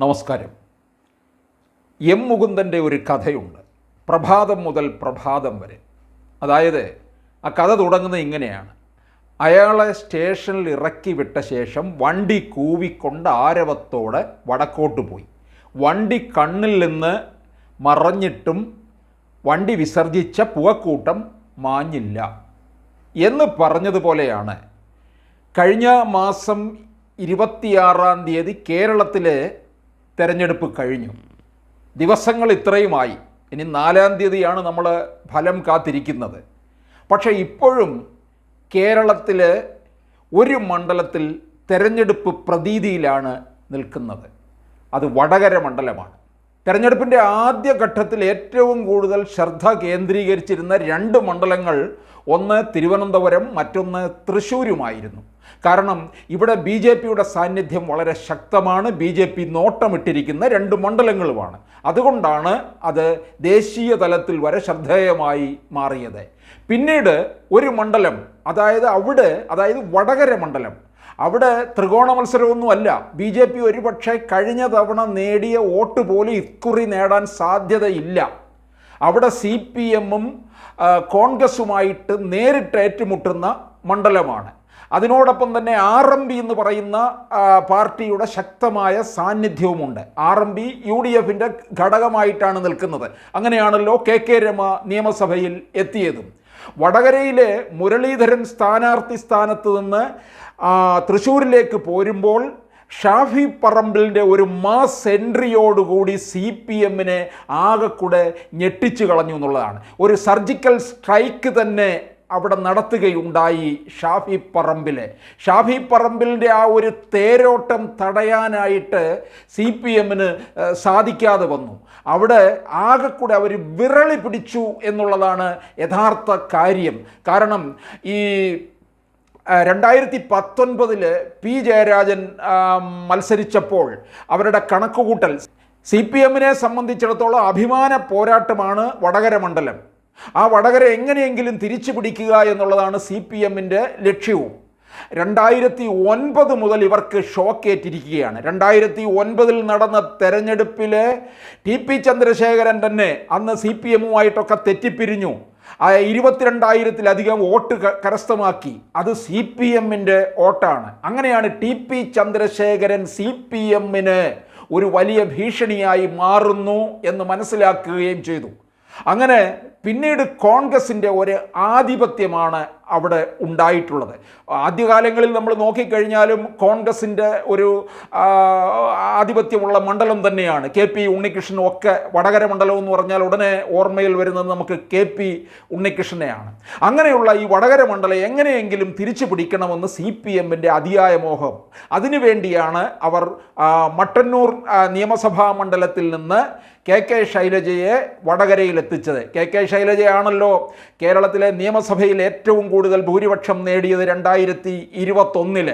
നമസ്കാരം. എം മുകുന്ദന്റെ ഒരു കഥയുണ്ട്. പ്രഭാതം മുതൽ പ്രഭാതം വരെ. അതായത് ആ കഥ തുടങ്ങുന്നത് ഇങ്ങനെയാണ്. അയാളെ സ്റ്റേഷനിൽ ഇറക്കി വിട്ട ശേഷം വണ്ടി കൂവിക്കൊണ്ട് ആരവത്തോടെ വടക്കോട്ട് പോയി. വണ്ടി കണ്ണിൽ നിന്ന് മറഞ്ഞിട്ടും വണ്ടി വിസർജിച്ച പുകക്കൂട്ടം മാഞ്ഞില്ല. എന്ന് പറഞ്ഞതുപോലെയാണ്. കഴിഞ്ഞ മാസം ഇരുപത്തിയാറാം തീയതി കേരളത്തിലെ തെരഞ്ഞെടുപ്പ് കഴിഞ്ഞു. ദിവസങ്ങൾ ഇത്രയുമായി. ഇനി നാലാം തീയതിയാണ് നമ്മൾ ഫലം കാത്തിരിക്കുന്നത്. പക്ഷേ ഇപ്പോഴും കേരളത്തിൽ ഒരു മണ്ഡലത്തിൽ തെരഞ്ഞെടുപ്പ് പ്രതീതിയിലാണ് നിൽക്കുന്നത്. അത് വടകര മണ്ഡലമാണ്. തെരഞ്ഞെടുപ്പിന്റെ ആദ്യ ഘട്ടത്തിൽ ഏറ്റവും കൂടുതൽ ശ്രദ്ധ കേന്ദ്രീകരിച്ചിരുന്ന രണ്ട് മണ്ഡലങ്ങൾ ഒന്ന് തിരുവനന്തപുരം മറ്റൊന്ന് തൃശ്ശൂരുമായിരുന്നു. കാരണം ഇവിടെ ബി ജെ പിയുടെ സാന്നിധ്യം വളരെ ശക്തമാണ്. ബി ജെ പി നോട്ടമിട്ടിരിക്കുന്ന രണ്ട് മണ്ഡലങ്ങളുമാണ്. അതുകൊണ്ടാണ് അത് ദേശീയ തലത്തിൽ വരെ ശ്രദ്ധേയമായി മാറിയത്. പിന്നീട് ഒരു മണ്ഡലം അതായത് അവിടെ അതായത് വടകര മണ്ഡലം അവിടെ ത്രികോണ മത്സരമൊന്നുമല്ല. ബി ജെ പി ഒരുപക്ഷെ കഴിഞ്ഞ തവണ നേടിയ വോട്ട് പോലും ഇക്കുറി നേടാൻ സാധ്യതയില്ല. അവിടെ സി പി എമ്മും കോൺഗ്രസുമായിട്ട് നേരിട്ട് ഏറ്റുമുട്ടുന്ന മണ്ഡലമാണ്. അതിനോടൊപ്പം തന്നെ ആർ എം ബി എന്ന് പറയുന്ന പാർട്ടിയുടെ ശക്തമായ സാന്നിധ്യവുമുണ്ട്. R M B U D എഫിന്റെ ഘടകമായിട്ടാണ് നിൽക്കുന്നത്. അങ്ങനെയാണല്ലോ കെ കെ രമ നിയമസഭയിൽ എത്തിയതും. വടകരയിലെ മുരളീധരൻ സ്ഥാനാർത്ഥി സ്ഥാനത്ത് നിന്ന് തൃശ്ശൂരിലേക്ക് പോരുമ്പോൾ ഷാഫി പറമ്പിലിന്റെ ഒരു മാസ് എൻട്രിയോടുകൂടി സി പി എമ്മിനെ ആകെക്കൂടെ ഞെട്ടിച്ചു കളഞ്ഞു എന്നുള്ളതാണ്. ഒരു സർജിക്കൽ സ്ട്രൈക്ക് തന്നെ അവിടെ നടത്തുകയുണ്ടായി ഷാഫി പറമ്പിലെ. ഷാഫി പറമ്പിലിന്റെ ആ ഒരു തേരോട്ടം തടയാനായിട്ട് സി പി എമ്മിന് സാധിക്കാതെ വന്നു. അവിടെ ആകെക്കൂടെ അവർ വിരളി പിടിച്ചു എന്നുള്ളതാണ് യഥാർത്ഥ കാര്യം. കാരണം ഈ രണ്ടായിരത്തി പത്തൊൻപതിൽ പി ജയരാജൻ മത്സരിച്ചപ്പോൾ അവരുടെ കണക്കുകൂട്ടൽ സി പി എമ്മിനെ സംബന്ധിച്ചിടത്തോളം അഭിമാന പോരാട്ടമാണ് വടകര മണ്ഡലം. ആ വടകര എങ്ങനെയെങ്കിലും തിരിച്ചു പിടിക്കുക എന്നുള്ളതാണ് സി പി എമ്മിന്റെ ലക്ഷ്യവും. രണ്ടായിരത്തി ഒൻപത് മുതൽ ഇവർക്ക് ഷോക്കേറ്റിരിക്കുകയാണ്. രണ്ടായിരത്തി ഒൻപതിൽ നടന്ന തെരഞ്ഞെടുപ്പിൽ ടി പി ചന്ദ്രശേഖരൻ തന്നെ അന്ന് സി പി എമ്മുമായിട്ടൊക്കെ തെറ്റിപ്പിരിഞ്ഞു. ഇരുപത്തിരണ്ടായിരത്തിലധികം വോട്ട് കരസ്ഥമാക്കി. അത് സി പി എമ്മിന്റെ വോട്ടാണ്. അങ്ങനെയാണ് T P Chandrasekharan C P എമ്മിന് ഒരു വലിയ ഭീഷണിയായി മാറുന്നു എന്ന് മനസ്സിലാക്കുകയും ചെയ്തു. അങ്ങനെ പിന്നീട് കോൺഗ്രസിന്റെ ഒരു ആധിപത്യമാണ് അവിടെ ഉണ്ടായിട്ടുള്ളത്. ആദ്യകാലങ്ങളിൽ നമ്മൾ നോക്കിക്കഴിഞ്ഞാലും കോൺഗ്രസിന്റെ ഒരു ആധിപത്യമുള്ള മണ്ഡലം തന്നെയാണ്. കെ പി ഉണ്ണികൃഷ്ണനും ഒക്കെ വടകര മണ്ഡലം എന്ന് പറഞ്ഞാൽ ഉടനെ ഓർമ്മയിൽ വരുന്നത് നമുക്ക് കെ പി ഉണ്ണികൃഷ്ണനെയാണ്. അങ്ങനെയുള്ള ഈ വടകര മണ്ഡലം എങ്ങനെയെങ്കിലും തിരിച്ചു പിടിക്കണമെന്ന് സി പി എമ്മിന്റെ അതിയായ മോഹം. അതിനുവേണ്ടിയാണ് അവർ മട്ടന്നൂർ നിയമസഭാ മണ്ഡലത്തിൽ നിന്ന് കെ കെ ശൈലജയെ വടകരയിൽ എത്തിച്ചത്. കെ കെ ശൈലജയാണല്ലോ കേരളത്തിലെ നിയമസഭയിൽ ഏറ്റവും കൂടുതൽ ഭൂരിപക്ഷം നേടിയത് രണ്ടായിരത്തി ഇരുപത്തൊന്നിൽ.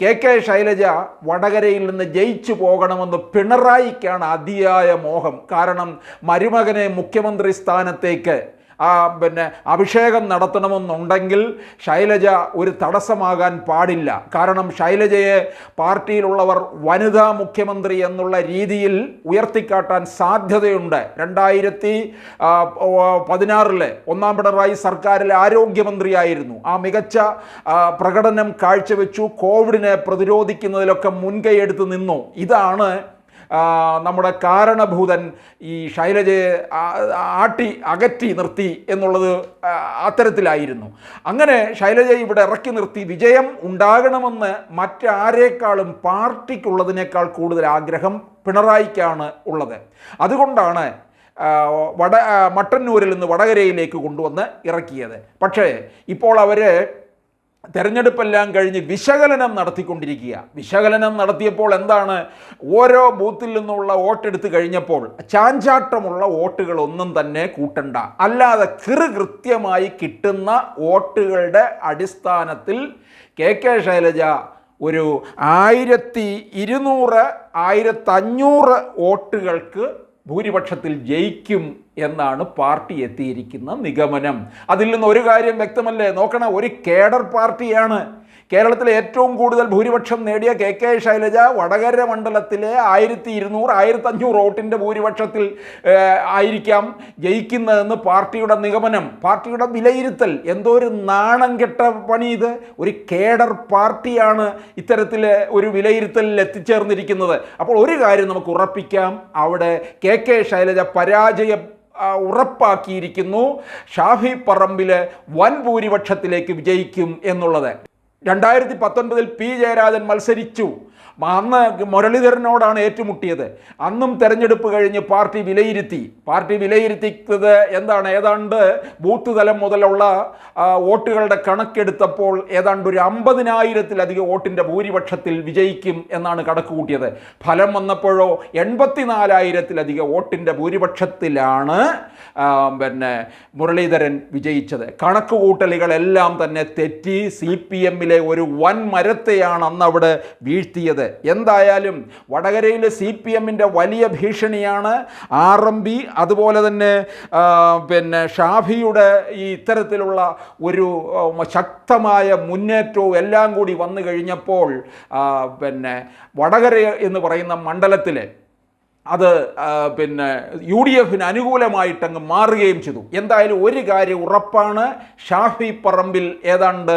കെ കെ ശൈലജ വടകരയിൽ നിന്ന് ജയിച്ചു പോകണമെന്ന് പിണറായിക്കാണ് അതിയായ മോഹം. കാരണം മരുമകനെ മുഖ്യമന്ത്രി സ്ഥാനത്തേക്ക് പിന്നെ അഭിഷേകം നടത്തണമെന്നുണ്ടെങ്കിൽ ശൈലജ ഒരു തടസ്സമാകാൻ പാടില്ല. കാരണം ശൈലജയെ പാർട്ടിയിലുള്ളവർ വനിതാ മുഖ്യമന്ത്രി എന്നുള്ള രീതിയിൽ ഉയർത്തിക്കാട്ടാൻ സാധ്യതയുണ്ട്. രണ്ടായിരത്തി പതിനാറിലെ ഒന്നാം പിണറായി സർക്കാരിലെ ആരോഗ്യമന്ത്രിയായിരുന്നു. ആ മികച്ച പ്രകടനം കാഴ്ചവെച്ചു. കോവിഡിനെ പ്രതിരോധിക്കുന്നതിലൊക്കെ മുൻകൈയെടുത്ത് നിന്നു. ഇതാണ് നമ്മുടെ കാരണഭൂതൻ ഈ ശൈലജയെ ആട്ടി അകറ്റി നിർത്തി എന്നുള്ളത് അത്തരത്തിലായിരുന്നു. അങ്ങനെ ശൈലജയെ ഇവിടെ ഇറക്കി നിർത്തി. വിജയം ഉണ്ടാകണമെന്ന് മറ്റാരേക്കാളും പാർട്ടിക്കുള്ളതിനേക്കാൾ കൂടുതൽ ആഗ്രഹം പിണറായിക്കാണ് ഉള്ളത്. അതുകൊണ്ടാണ് വട മട്ടന്നൂരിൽ നിന്ന് വടകരയിലേക്ക് കൊണ്ടുവന്ന് ഇറക്കിയത്. പക്ഷേ ഇപ്പോൾ അവർ തെരഞ്ഞെടുപ്പെല്ലാം കഴിഞ്ഞ് വിശകലനം നടത്തിക്കൊണ്ടിരിക്കുക. വിശകലനം നടത്തിയപ്പോൾ എന്താണ്? ഓരോ ബൂത്തിൽ നിന്നുള്ള വോട്ടെടുത്ത് കഴിഞ്ഞപ്പോൾ ചാഞ്ചാട്ടമുള്ള വോട്ടുകളൊന്നും തന്നെ കൂട്ടണ്ട. അല്ലാതെ കൃത്യമായി കിട്ടുന്ന വോട്ടുകളുടെ അടിസ്ഥാനത്തിൽ കെ കെ ശൈലജ ഒരു ആയിരത്തി ഇരുന്നൂറ് ആയിരത്തഞ്ഞൂറ് വോട്ടുകൾക്ക് ഭൂരിപക്ഷത്തിൽ ജയിക്കും എന്നാണ് പാർട്ടി എത്തിയിരിക്കുന്ന നിഗമനം. അതിൽ നിന്ന് ഒരു കാര്യം വ്യക്തമല്ലേ? നോക്കണം ഒരു കേഡർ പാർട്ടിയാണ് കേരളത്തിലെ ഏറ്റവും കൂടുതൽ ഭൂരിപക്ഷം നേടിയ കെ കെ ശൈലജ വടകര മണ്ഡലത്തിലെ ആയിരത്തി ഇരുന്നൂറ് ആയിരത്തി അഞ്ഞൂറ് വോട്ടിന്റെ ഭൂരിപക്ഷത്തിൽ ആയിരിക്കാം ജയിക്കുന്നതെന്ന് പാർട്ടിയുടെ നിഗമനം പാർട്ടിയുടെ വിലയിരുത്തൽ. എന്തോ ഒരു നാണം കെട്ട പണി ഇത്. ഒരു കേഡർ പാർട്ടിയാണ് ഇത്തരത്തിൽ ഒരു വിലയിരുത്തലിൽ എത്തിച്ചേർന്നിരിക്കുന്നത്. അപ്പോൾ ഒരു കാര്യം നമുക്ക് ഉറപ്പിക്കാം. അവിടെ കെ കെ ശൈലജ പരാജയ ഉറപ്പാക്കിയിരിക്കുന്നു. ഷാഫി പറമ്പിൽ വൻ ഭൂരിപക്ഷത്തിലേക്ക് വിജയിക്കും എന്നുള്ളത്. രണ്ടായിരത്തി പത്തൊൻപതിൽ പി ജയരാജൻ മത്സരിച്ചു. അന്ന് മുരളീധരനോടാണ് ഏറ്റുമുട്ടിയത്. അന്നും തെരഞ്ഞെടുപ്പ് കഴിഞ്ഞ് പാർട്ടി വിലയിരുത്തി. പാർട്ടി വിലയിരുത്തിയത് എന്താണ്? ഏതാണ്ട് ബൂത്ത് തലം മുതലുള്ള വോട്ടുകളുടെ കണക്കെടുത്തപ്പോൾ ഏതാണ്ട് ഒരു അമ്പതിനായിരത്തിലധികം വോട്ടിന്റെ ഭൂരിപക്ഷത്തിൽ വിജയിക്കും എന്നാണ് കണക്ക് കൂട്ടിയത് ഫലം വന്നപ്പോഴോ എൺപത്തിനാലായിരത്തിലധികം വോട്ടിന്റെ ഭൂരിപക്ഷത്തിലാണ് പിന്നെ മുരളീധരൻ വിജയിച്ചത്. കണക്ക് കൂട്ടലുകളെല്ലാം തന്നെ തെറ്റി. സി പി എമ്മിലെ ഒരു വൻ മരത്തെയാണ് അന്ന് അവിടെ വീഴ്ത്തിയത്. എന്തായാലും വടകരയിലെ സി പി എമ്മിന്റെ വലിയ ഭീഷണിയാണ് ആർ എം ബി അതുപോലെ തന്നെ പിന്നെ ഷാഫിയുടെ ഈ ഇത്തരത്തിലുള്ള ഒരു ശക്തമായ മുന്നേറ്റവും എല്ലാം കൂടി വന്നു കഴിഞ്ഞപ്പോൾ പിന്നെ വടകര എന്ന് പറയുന്ന മണ്ഡലത്തിൽ അത് പിന്നെ യു ഡി എഫിന് അനുകൂലമായിട്ടങ്ങ് മാറുകയും ചെയ്തു. എന്തായാലും ഒരു കാര്യം ഉറപ്പാണ് ഷാഫി പറമ്പിൽ ഏതാണ്ട്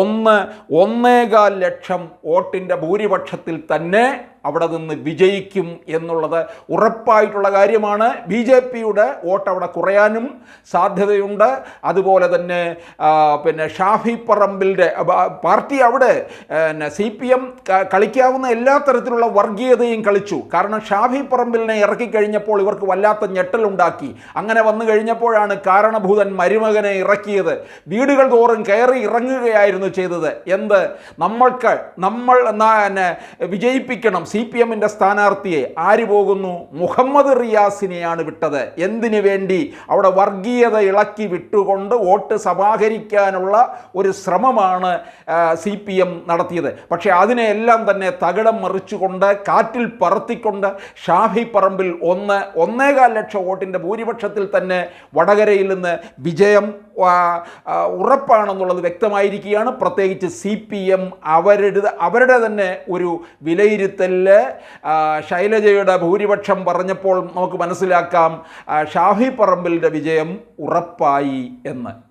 ഒന്ന് ഒന്നേകാൽ ലക്ഷം വോട്ടിന്റെ ഭൂരിപക്ഷത്തിൽ തന്നെ അവിടെ നിന്ന് വിജയിക്കും എന്നുള്ളത് ഉറപ്പായിട്ടുള്ള കാര്യമാണ്. ബി ജെ പിയുടെ വോട്ട് അവിടെ കുറയാനും സാധ്യതയുണ്ട്. അതുപോലെ തന്നെ പിന്നെ ഷാഫി പറമ്പിന്റെ പാർട്ടി അവിടെ സി പി എം കളിക്കാവുന്ന എല്ലാ തരത്തിലുള്ള വർഗീയതയും കളിച്ചു. കാരണം ഷാഫി പറമ്പിലിനെ ഇറക്കി കഴിഞ്ഞപ്പോൾ ഇവർക്ക് വല്ലാത്ത ഞെട്ടലുണ്ടാക്കി. അങ്ങനെ വന്നു കഴിഞ്ഞപ്പോഴാണ് കാരണഭൂതൻ മരുമകനെ ഇറക്കിയത്. വീടുകൾ തോറും കയറി ഇറങ്ങുകയായിരുന്നു ചെയ്തത്. എന്ത്? നമ്മൾക്ക് നമ്മൾ വിജയിപ്പിക്കണം. സി പി എമ്മിന്റെ സ്ഥാനാർത്ഥിയെ ആര് പോകുന്നു? മുഹമ്മദ് റിയാസിനെയാണ് വിട്ടത്. എന്തിനു വേണ്ടി? അവിടെ വർഗീയത ഇളക്കി വിട്ടുകൊണ്ട് വോട്ട് സമാഹരിക്കാനുള്ള ഒരു ശ്രമമാണ് സി പി എം നടത്തിയത്. പക്ഷേ അതിനെയെല്ലാം തന്നെ തകിടം മറിച്ചുകൊണ്ട് കാറ്റിൽ പറത്തിക്കൊണ്ട് ഷാഫി പറമ്പിൽ ഒന്ന് ഒന്നേകാൽ ലക്ഷം വോട്ടിന്റെ ഭൂരിപക്ഷത്തിൽ തന്നെ വടകരയിൽ നിന്ന് വിജയം ഉറപ്പാണെന്നുള്ളത് വ്യക്തമായിരിക്കുകയാണ്. പ്രത്യേകിച്ച് സി പി എം അവരുടെ അവരുടെ തന്നെ ഒരു വിലയിരുത്തലിൽ ആ, ശൈലജയുടെ ഭൂരിപക്ഷം പറഞ്ഞപ്പോൾ നമുക്ക് മനസ്സിലാക്കാം ഷാഫി പറമ്പിലിന്റെ വിജയം ഉറപ്പായി എന്ന്.